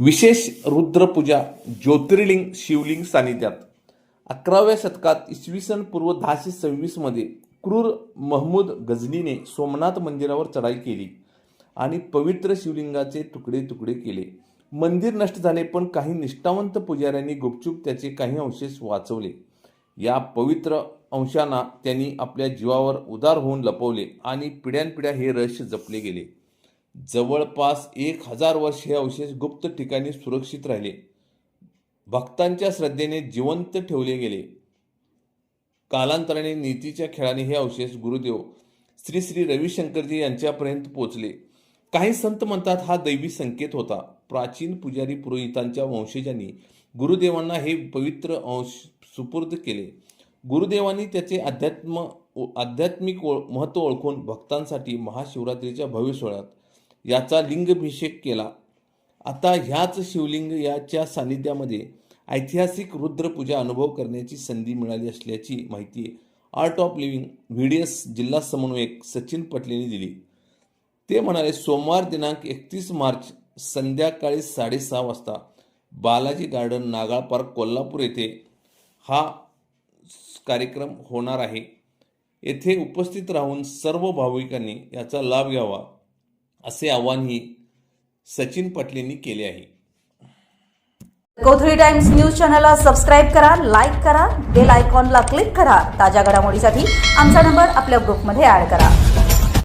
विशेष रुद्रपूजा ज्योतिर्लिंग शिवलिंग सानिध्यात. अकराव्या शतकात इसवी सन पूर्व दहाशे सव्वीसमध्ये क्रूर महमूद गझनीने सोमनाथ मंदिरावर चढाई केली आणि पवित्र शिवलिंगाचे तुकडे तुकडे केले. मंदिर नष्ट झाले पण काही निष्ठावंत पुजाऱ्यांनी गुपचूप त्याचे काही अवशेष वाचवले. या पवित्र अंशांना त्यांनी आपल्या जीवावर उदार होऊन लपवले आणि पिढ्यानपिढ्या हे रहस्य जपले गेले. जवळपास एक हजार वर्ष हे अवशेष गुप्त ठिकाणी सुरक्षित राहिले. भक्तांच्या श्रद्धेने जिवंत ठेवले गेले. कालांतराने नीतीच्या खेळाने हे अवशेष गुरुदेव श्री श्री रविशंकरजी यांच्यापर्यंत पोचले काही संत म्हणतात हा दैवी संकेत होता. प्राचीन पुजारी पुरोहितांच्या वंशजांनी गुरुदेवांना हे पवित्र अंश सुपूर्द केले. गुरुदेवांनी त्याचे अध्यात्म आध्यात्मिक ओळ महत्त्व ओळखून भक्तांसाठी महाशिवरात्रीच्या भव्य सोहळ्यात याचा लिंगभिषेक केला. आता ह्याच शिवलिंग याच्या सानिध्यामध्ये ऐतिहासिक रुद्रपूजा अनुभव करण्याची संधी मिळाली असल्याची माहिती आर्ट ऑफ लिव्हिंग व्हिडियस जिल्हा समन्वयक सचिन पटलेने दिली. ते म्हणाले सोमवार दिनांक एकतीस मार्च संध्याकाळी साडेसहा वाजता बालाजी गार्डन नागाळ पार्क कोल्हापूर येथे हा कार्यक्रम होणार आहे. येथे उपस्थित राहून सर्व भाविकांनी याचा लाभ घ्यावा. असे आवाहनही सचिन पटलेंनी केले आहे. कोथळी टाइम्स न्यूज चॅनलला सबस्क्राईब करा लाईक करा बेल आयकॉनला क्लिक करा. ताज्या घडामोडीसाठी आमचा नंबर आपल्या ग्रुपमध्ये ऍड करा.